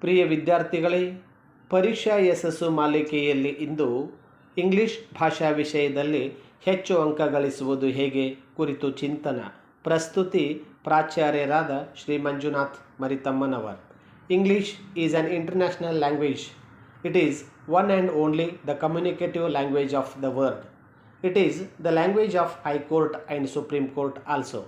ಪ್ರಿಯ ವಿದ್ಯಾರ್ಥಿಗಳೇ ಪರೀಕ್ಷಾ ಯಶಸ್ಸು ಮಾಲಿಕೆಯಲ್ಲಿ ಇಂದು ಇಂಗ್ಲಿಷ್ ಭಾಷಾ ವಿಷಯದಲ್ಲಿ ಹೆಚ್ಚು ಅಂಕ ಗಳಿಸುವುದು ಹೇಗೆ ಕುರಿತು ಚಿಂತನ. ಪ್ರಸ್ತುತಿ ಪ್ರಾಚಾರ್ಯರಾದ Shri Manjunath Maritammanavar. English is an international language. It is one and only the communicative language of the world. It is the language of high court and supreme court also.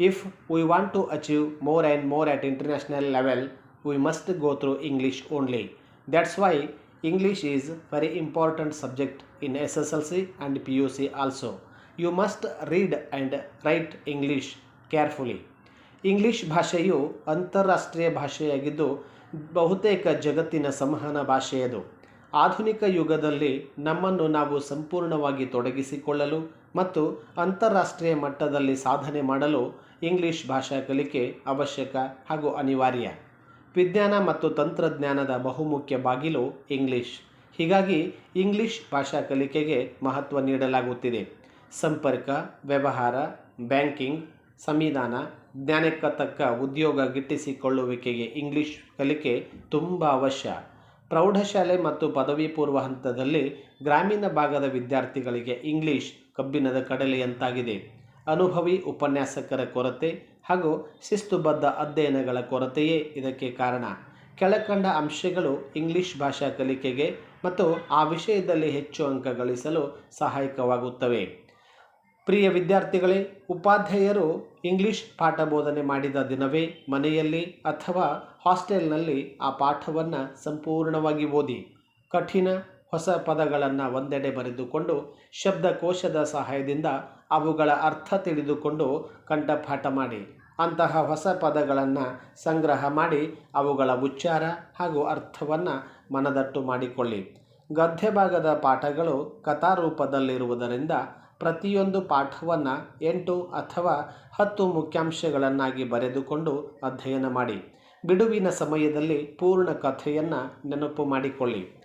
If we want to achieve more and more at international level, we must go through English only. That's why English is very important subject in SSLC and PUC also. You must read and write English carefully. English ಭಾಷೆಯು ಅಂತಾರಾಷ್ಟ್ರೀಯ ಭಾಷೆಯಾಗಿದ್ದು ಬಹುತೇಕ ಜಗತ್ತಿನ ಸಂವಹನ ಭಾಷೆಯದು ಆಧುನಿಕ ಯುಗದಲ್ಲಿ ನಮ್ಮನ್ನು ನಾವು ಸಂಪೂರ್ಣವಾಗಿ ತೊಡಗಿಸಿಕೊಳ್ಳಲು ಮತ್ತು ಅಂತಾರಾಷ್ಟ್ರೀಯ ಮಟ್ಟದಲ್ಲಿ ಸಾಧನೆ ಮಾಡಲು ಇಂಗ್ಲಿಷ್ ಭಾಷಾ ಕಲಿಕೆ ಅವಶ್ಯಕ ಹಾಗೂ ಅನಿವಾರ್ಯ ವಿಜ್ಞಾನ ಮತ್ತು ತಂತ್ರಜ್ಞಾನದ ಬಹುಮುಖ್ಯ ಬಾಗಿಲು ಇಂಗ್ಲಿಷ್. ಹೀಗಾಗಿ ಇಂಗ್ಲಿಷ್ ಭಾಷಾ ಕಲಿಕೆಗೆ ಮಹತ್ವ ನೀಡಲಾಗುತ್ತಿದೆ. ಸಂಪರ್ಕ, ವ್ಯವಹಾರ, ಬ್ಯಾಂಕಿಂಗ್, ಸಂವಿಧಾನ, ಜ್ಞಾನಕ್ಕೆ ತಕ್ಕ ಉದ್ಯೋಗ ಗಿಟ್ಟಿಸಿಕೊಳ್ಳುವಿಕೆಗೆ ಇಂಗ್ಲಿಷ್ ಕಲಿಕೆ ತುಂಬ ಅವಶ್ಯ. ಪ್ರೌಢಶಾಲೆ ಮತ್ತು ಪದವಿ ಪೂರ್ವ ಹಂತದಲ್ಲಿ ಗ್ರಾಮೀಣ ಭಾಗದ ವಿದ್ಯಾರ್ಥಿಗಳಿಗೆ ಇಂಗ್ಲಿಷ್ ಕಬ್ಬಿಣದ ಕಡಲೆಯಂತಾಗಿದೆ ಅನುಭವಿ ಉಪನ್ಯಾಸಕರ ಕೊರತೆ ಹಾಗೂ ಶಿಸ್ತುಬದ್ಧ ಅಧ್ಯಯನಗಳ ಕೊರತೆಯೇ ಇದಕ್ಕೆ ಕಾರಣ. ಕೆಳಕಂಡ ಅಂಶಗಳು ಇಂಗ್ಲಿಷ್ ಭಾಷಾ ಕಲಿಕೆಗೆ ಮತ್ತು ಆ ವಿಷಯದಲ್ಲಿ ಹೆಚ್ಚು ಅಂಕ ಗಳಿಸಲು ಸಹಾಯಕವಾಗುತ್ತವೆ. ಪ್ರಿಯ ವಿದ್ಯಾರ್ಥಿಗಳೇ, ಉಪಾಧ್ಯಾಯರು ಇಂಗ್ಲಿಷ್ ಪಾಠ ಬೋಧನೆ ಮಾಡಿದ ದಿನವೇ ಮನೆಯಲ್ಲಿ ಅಥವಾ ಹಾಸ್ಟೆಲ್ನಲ್ಲಿ ಆ ಪಾಠವನ್ನು ಸಂಪೂರ್ಣವಾಗಿ ಓದಿ, ಕಠಿಣ ಹೊಸ ಪದಗಳನ್ನು ಒಂದೆಡೆ ಬರೆದುಕೊಂಡು ಶಬ್ದಕೋಶದ ಸಹಾಯದಿಂದ ಅವುಗಳ ಅರ್ಥ ತಿಳಿದುಕೊಂಡು ಕಂಠಪಾಠ ಮಾಡಿ. ಅಂತಹ ಹೊಸ ಪದಗಳನ್ನು ಸಂಗ್ರಹ ಮಾಡಿ ಅವುಗಳ ಉಚ್ಚಾರ ಹಾಗೂ ಅರ್ಥವನ್ನು ಮನದಟ್ಟು ಮಾಡಿಕೊಳ್ಳಿ. ಗದ್ಯ ಭಾಗದ ಪಾಠಗಳು ಕಥಾರೂಪದಲ್ಲಿರುವುದರಿಂದ ಪ್ರತಿಯೊಂದು ಪಾಠವನ್ನು ಎಂಟು ಅಥವಾ ಹತ್ತು ಮುಖ್ಯಾಂಶಗಳನ್ನಾಗಿ ಬರೆದುಕೊಂಡು ಅಧ್ಯಯನ ಮಾಡಿ. ಬಿಡುವಿನ ಸಮಯದಲ್ಲಿ ಪೂರ್ಣ ಕಥೆಯನ್ನು ನೆನಪು ಮಾಡಿಕೊಳ್ಳಿ.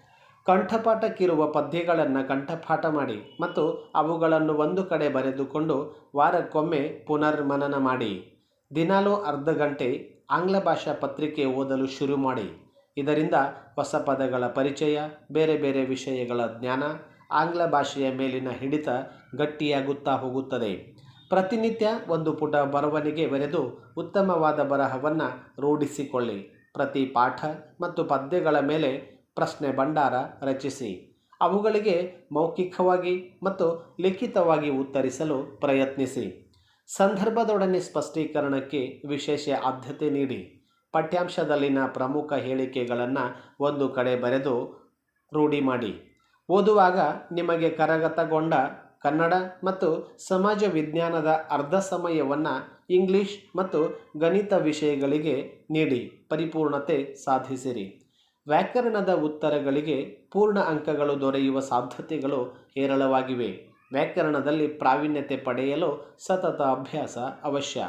ಕಂಠಪಾಠಕ್ಕಿರುವ ಪದ್ಯಗಳನ್ನು ಕಂಠಪಾಠ ಮಾಡಿ ಮತ್ತು ಅವುಗಳನ್ನು ಒಂದು ಕಡೆ ಬರೆದುಕೊಂಡು ವಾರಕ್ಕೊಮ್ಮೆ ಪುನರ್ಮನನ ಮಾಡಿ. ದಿನಾಲೂ ಅರ್ಧ ಗಂಟೆ ಆಂಗ್ಲ ಭಾಷಾ ಪತ್ರಿಕೆ ಓದಲು ಶುರು ಮಾಡಿ. ಇದರಿಂದ ಹೊಸ ಪದಗಳ ಪರಿಚಯ, ಬೇರೆ ಬೇರೆ ವಿಷಯಗಳ ಜ್ಞಾನ, ಆಂಗ್ಲ ಭಾಷೆಯ ಮೇಲಿನ ಹಿಡಿತ ಗಟ್ಟಿಯಾಗುತ್ತಾ ಹೋಗುತ್ತದೆ. ಪ್ರತಿನಿತ್ಯ ಒಂದು ಪುಟ ಬರವಣಿಗೆ ಬರೆದು ಉತ್ತಮವಾದ ಬರಹವನ್ನು ರೂಢಿಸಿಕೊಳ್ಳಿ. ಪ್ರತಿ ಪಾಠ ಮತ್ತು ಪದ್ಯಗಳ ಮೇಲೆ ಪ್ರಶ್ನೆ ಭಂಡಾರ ರಚಿಸಿ. ಅವುಗಳಿಗೆ ಮೌಖಿಕವಾಗಿ ಮತ್ತು ಲಿಖಿತವಾಗಿ ಉತ್ತರಿಸಲು ಪ್ರಯತ್ನಿಸಿ. ಸಂದರ್ಭದೊಡನೆ ಸ್ಪಷ್ಟೀಕರಣಕ್ಕೆ ವಿಶೇಷ ಆದ್ಯತೆ ನೀಡಿ. ಪಠ್ಯಾಂಶದಲ್ಲಿನ ಪ್ರಮುಖ ಹೇಳಿಕೆಗಳನ್ನು ಒಂದು ಕಡೆ ಬರೆದು ರೂಢಿ ಮಾಡಿ. ಓದುವಾಗ ನಿಮಗೆ ಕರಗತಗೊಂಡ ಕನ್ನಡ ಮತ್ತು ಸಮಾಜ ವಿಜ್ಞಾನದ ಅರ್ಧ ಸಮಯವನ್ನು ಇಂಗ್ಲಿಷ್ ಮತ್ತು ಗಣಿತ ವಿಷಯಗಳಿಗೆ ನೀಡಿ. ಪರಿಪೂರ್ಣತೆ ಸಾಧಿಸಿರಿ. ವ್ಯಾಕರಣದ ಉತ್ತರಗಳಿಗೆ ಪೂರ್ಣ ಅಂಕಗಳು ದೊರೆಯುವ ಸಾಧ್ಯತೆಗಳು ಹೇರಳವಾಗಿವೆ. ವ್ಯಾಕರಣದಲ್ಲಿ ಪ್ರಾವೀಣ್ಯತೆ ಪಡೆಯಲು ಸತತ ಅಭ್ಯಾಸ ಅವಶ್ಯ.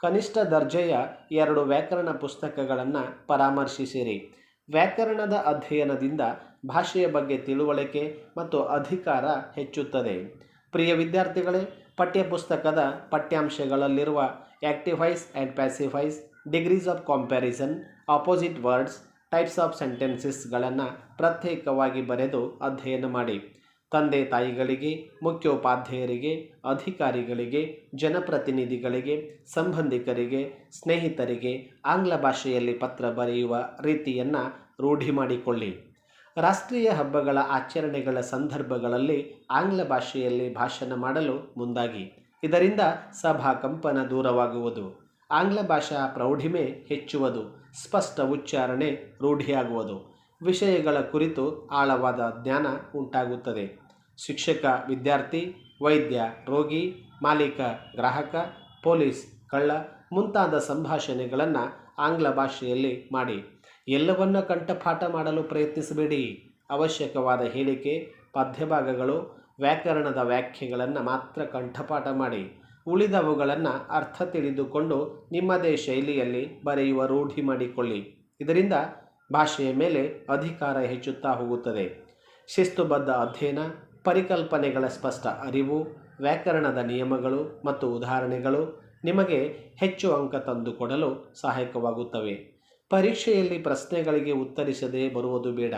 ಕನಿಷ್ಠ ದರ್ಜೆಯ ಎರಡು ವ್ಯಾಕರಣ ಪುಸ್ತಕಗಳನ್ನು ಪರಾಮರ್ಶಿಸಿರಿ. ವ್ಯಾಕರಣದ ಅಧ್ಯಯನದಿಂದ ಭಾಷೆಯ ಬಗ್ಗೆ ತಿಳುವಳಿಕೆ ಮತ್ತು ಅಧಿಕಾರ ಹೆಚ್ಚುತ್ತದೆ. ಪ್ರಿಯ ವಿದ್ಯಾರ್ಥಿಗಳೇ, ಪಠ್ಯಪುಸ್ತಕದ ಪಠ್ಯಾಂಶಗಳಲ್ಲಿರುವ active voice and passive voice degrees of comparison opposite words types of ಸೆಂಟೆನ್ಸಸ್ಗಳನ್ನು ಪ್ರತ್ಯೇಕವಾಗಿ ಬರೆದು ಅಧ್ಯಯನ ಮಾಡಿ. ತಂದೆ ತಾಯಿಗಳಿಗೆ, ಮುಖ್ಯೋಪಾಧ್ಯಾಯರಿಗೆ, ಅಧಿಕಾರಿಗಳಿಗೆ, ಜನಪ್ರತಿನಿಧಿಗಳಿಗೆ, ಸಂಬಂಧಿಕರಿಗೆ, ಸ್ನೇಹಿತರಿಗೆ ಆಂಗ್ಲ ಭಾಷೆಯಲ್ಲಿ ಪತ್ರ ಬರೆಯುವ ರೀತಿಯನ್ನು ರೂಢಿ ಮಾಡಿಕೊಳ್ಳಿ. ರಾಷ್ಟ್ರೀಯ ಹಬ್ಬಗಳ ಆಚರಣೆಗಳ ಸಂದರ್ಭಗಳಲ್ಲಿ ಆಂಗ್ಲ ಭಾಷೆಯಲ್ಲಿ ಭಾಷಣ ಮಾಡಲು ಮುಂದಾಗಿ. ಇದರಿಂದ ಸಭಾ ಕಂಪನ ದೂರವಾಗುವುದು. ಆಂಗ್ಲ ಭಾಷಾ ಪ್ರೌಢಿಮೆ ಹೆಚ್ಚುವುದು, ಸ್ಪಷ್ಟ ಉಚ್ಚಾರಣೆ ರೂಢಿಯಾಗುವುದು. ವಿಷಯಗಳ ಕುರಿತು ಆಳವಾದ ಜ್ಞಾನ ಉಂಟಾಗುತ್ತದೆ. ಶಿಕ್ಷಕ, ವಿದ್ಯಾರ್ಥಿ, ವೈದ್ಯ, ರೋಗಿ, ಮಾಲೀಕ, ಗ್ರಾಹಕ, ಪೊಲೀಸ್, ಕಳ್ಳ ಮುಂತಾದ ಸಂಭಾಷಣೆಗಳನ್ನು ಆಂಗ್ಲ ಭಾಷೆಯಲ್ಲಿ ಮಾಡಿ. ಎಲ್ಲವನ್ನ ಕಂಠಪಾಠ ಮಾಡಲು ಪ್ರಯತ್ನಿಸಬೇಡಿ. ಅವಶ್ಯಕವಾದ ಹೇಳಿಕೆ, ಪದ್ಯಭಾಗಗಳು, ವ್ಯಾಕರಣದ ವ್ಯಾಖ್ಯೆಗಳನ್ನು ಮಾತ್ರ ಕಂಠಪಾಠ ಮಾಡಿ. ಉಳಿದವುಗಳನ್ನು ಅರ್ಥ ತಿಳಿದುಕೊಂಡು ನಿಮ್ಮದೇ ಶೈಲಿಯಲ್ಲಿ ಬರೆಯುವ ರೂಢಿ ಮಾಡಿಕೊಳ್ಳಿ. ಇದರಿಂದ ಭಾಷೆಯ ಮೇಲೆ ಅಧಿಕಾರ ಹೆಚ್ಚುತ್ತಾ ಹೋಗುತ್ತದೆ. ಶಿಸ್ತುಬದ್ಧ ಅಧ್ಯಯನ, ಪರಿಕಲ್ಪನೆಗಳ ಸ್ಪಷ್ಟ ಅರಿವು, ವ್ಯಾಕರಣದ ನಿಯಮಗಳು ಮತ್ತು ಉದಾಹರಣೆಗಳು ನಿಮಗೆ ಹೆಚ್ಚು ಅಂಕ ತಂದುಕೊಡಲು ಸಹಾಯಕವಾಗುತ್ತವೆ. ಪರೀಕ್ಷೆಯಲ್ಲಿ ಪ್ರಶ್ನೆಗಳಿಗೆ ಉತ್ತರಿಸದೇ ಬರುವುದು ಬೇಡ.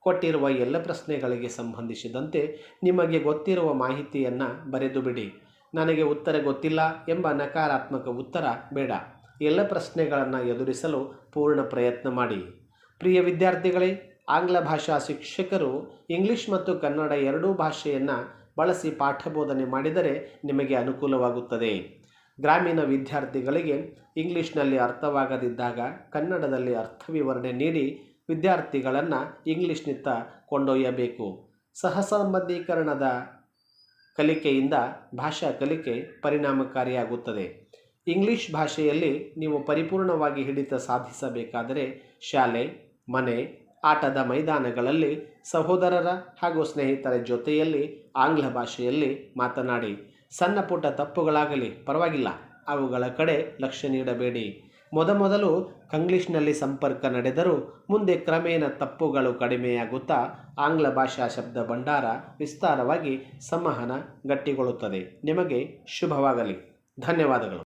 ಕೊಟ್ಟಿರುವ ಎಲ್ಲ ಪ್ರಶ್ನೆಗಳಿಗೆ ಸಂಬಂಧಿಸಿದಂತೆ ನಿಮಗೆ ಗೊತ್ತಿರುವ ಮಾಹಿತಿಯನ್ನು ಬರೆದು ಬಿಡಿ. ನನಗೆ ಉತ್ತರ ಗೊತ್ತಿಲ್ಲ ಎಂಬ ನಕಾರಾತ್ಮಕ ಉತ್ತರ ಬೇಡ. ಎಲ್ಲ ಪ್ರಶ್ನೆಗಳನ್ನು ಎದುರಿಸಲು ಪೂರ್ಣ ಪ್ರಯತ್ನ ಮಾಡಿ. ಪ್ರಿಯ ವಿದ್ಯಾರ್ಥಿಗಳೇ, ಆಂಗ್ಲ ಭಾಷಾ ಶಿಕ್ಷಕರು ಇಂಗ್ಲಿಷ್ ಮತ್ತು ಕನ್ನಡ ಎರಡೂ ಭಾಷೆಯನ್ನು ಬಳಸಿ ಪಾಠ ಬೋಧನೆ ಮಾಡಿದರೆ ನಿಮಗೆ ಅನುಕೂಲವಾಗುತ್ತದೆ. ಗ್ರಾಮೀಣ ವಿದ್ಯಾರ್ಥಿಗಳಿಗೆ ಇಂಗ್ಲಿಷ್ನಲ್ಲಿ ಅರ್ಥವಾಗದಿದ್ದಾಗ ಕನ್ನಡದಲ್ಲಿ ಅರ್ಥ ವಿವರಣೆ ನೀಡಿ ವಿದ್ಯಾರ್ಥಿಗಳನ್ನು ಇಂಗ್ಲಿಷ್ನಿತ್ತ ಕೊಂಡೊಯ್ಯಬೇಕು. ಸಹಸಂಬಂಧೀಕರಣದ ಕಲಿಕೆಯಿಂದ ಭಾಷಾ ಕಲಿಕೆ ಪರಿಣಾಮಕಾರಿಯಾಗುತ್ತದೆ. ಇಂಗ್ಲಿಷ್ ಭಾಷೆಯಲ್ಲಿ ನೀವು ಪರಿಪೂರ್ಣವಾಗಿ ಹಿಡಿತ ಸಾಧಿಸಬೇಕಾದರೆ ಶಾಲೆ, ಮನೆ, ಆಟದ ಮೈದಾನಗಳಲ್ಲಿ ಸಹೋದರರ ಹಾಗೂ ಸ್ನೇಹಿತರ ಜೊತೆಯಲ್ಲಿ ಆಂಗ್ಲ ಭಾಷೆಯಲ್ಲಿ ಮಾತನಾಡಿ. ಸಣ್ಣ ಪುಟ್ಟ ತಪ್ಪುಗಳಾಗಲಿ ಪರವಾಗಿಲ್ಲ. ಅವುಗಳ ಕಡೆ ಲಕ್ಷ್ಯ ನೀಡಬೇಡಿ. ಮೊದಮೊದಲು ಕಂಗ್ಲಿಷ್ನಲ್ಲಿ ಸಂಪರ್ಕ ನಡೆದರೂ ಮುಂದೆ ಕ್ರಮೇಣ ತಪ್ಪುಗಳು ಕಡಿಮೆಯಾಗುತ್ತಾ ಆಂಗ್ಲ ಭಾಷಾ ಶಬ್ದ ಭಂಡಾರ ವಿಸ್ತಾರವಾಗಿ ಸಂವಹನ ಗಟ್ಟಿಗೊಳ್ಳುತ್ತದೆ. ನಿಮಗೆ ಶುಭವಾಗಲಿ. ಧನ್ಯವಾದಗಳು.